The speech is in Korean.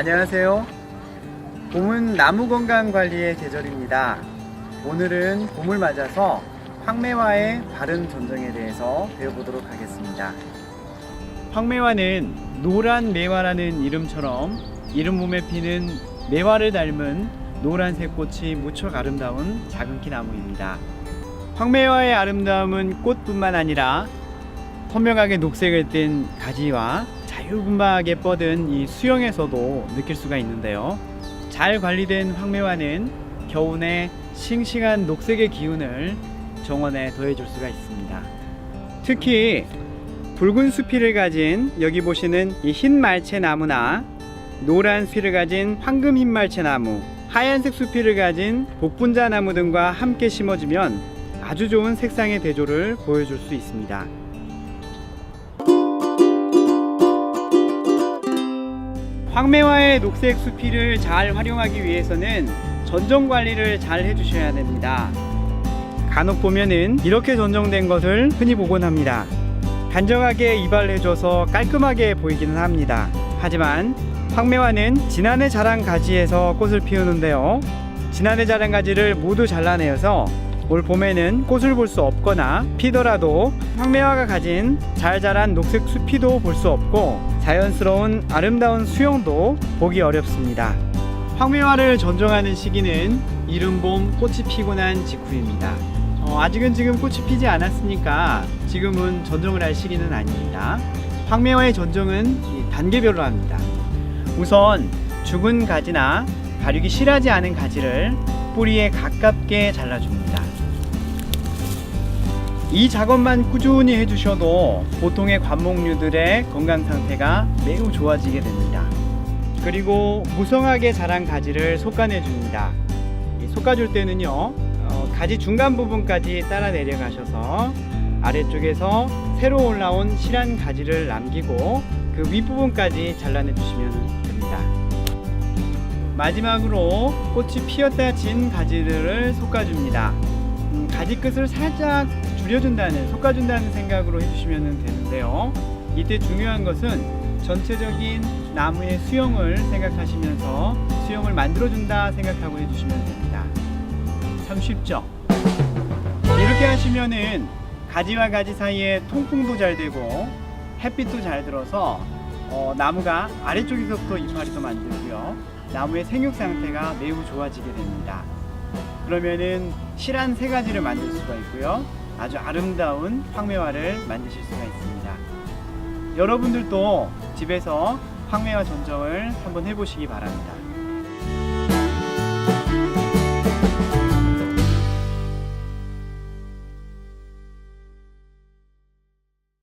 안녕하세요. 봄은 나무 건강 관리의 계절입니다. 오늘은 봄을 맞아서 황매화의 바른 전정에 대해서 배워보도록 하겠습니다. 황매화는 노란 매화라는 이름처럼 이름 몸에 피는 매화를 닮은 노란색 꽃이 무척 아름다운 작은 키 나무입니다. 황매화의 아름다움은 꽃뿐만 아니라 선명하게 녹색을 띤 가지와 자유분방하게 뻗은 이 수영에서도 느낄 수가 있는데요. 잘 관리된 황매화는 겨우내 싱싱한 녹색의 기운을 정원에 더해줄 수가 있습니다. 특히 붉은 수피를 가진 여기 보시는 이 흰 말채 나무나 노란 수피를 가진 황금 흰 말채 나무, 하얀색 수피를 가진 복분자 나무 등과 함께 심어주면 아주 좋은 색상의 대조를 보여줄 수 있습니다. 황매화의 녹색 수피를 잘 활용하기 위해서는 전정 관리를 잘 해주셔야 됩니다. 간혹 보면은 이렇게 전정된 것을 흔히 보곤 합니다. 단정하게 이발해줘서 깔끔하게 보이기는 합니다. 하지만 황매화는 지난해 자란 가지에서 꽃을 피우는데요. 지난해 자란 가지를 모두 잘라내어서 올 봄에는 꽃을 볼 수 없거나 피더라도 황매화가 가진 잘 자란 녹색 수피도 볼 수 없고 자연스러운 아름다운 수영도 보기 어렵습니다. 황매화를 전정하는 시기는 이른봄 꽃이 피고 난 직후입니다. 어, 아직은 지금 꽃이 피지 않았으니까 지금은 전정을 할 시기는 아닙니다. 황매화의 전정은 이 단계별로 합니다. 우선 죽은 가지나 발육이 실하지 않은 가지를 뿌리에 가깝게 잘라줍니다. 이 작업만 꾸준히 해주셔도 보통의 관목류들의 건강 상태가 매우 좋아지게 됩니다. 그리고 무성하게 자란 가지를 솎아내 줍니다. 이 솎아줄 때는요, 어, 가지 중간 부분까지 따라 내려가셔서 아래쪽에서 새로 올라온 실한 가지를 남기고 그 윗부분까지 잘라내 주시면 됩니다. 마지막으로 꽃이 피었다 진 가지들을 솎아줍니다. 음, 가지 끝을 살짝 줄여준다는, 솎아준다는 생각으로 해주시면 되는데요. 이때 중요한 것은 전체적인 나무의 수영을 생각하시면서 수영을 만들어준다 생각하고 해주시면 됩니다. 참 쉽죠? 이렇게 하시면은 가지와 가지 사이에 통풍도 잘 되고 햇빛도 잘 들어서 어, 나무가 아래쪽에서부터 이파리 더 만들고요. 나무의 생육 상태가 매우 좋아지게 됩니다. 그러면은 실한 세 가지를 만들 수가 있고요. 아주 아름다운 황매화를 만드실 수가 있습니다. 여러분들도 집에서 황매화 전정을 한번 해보시기 바랍니다.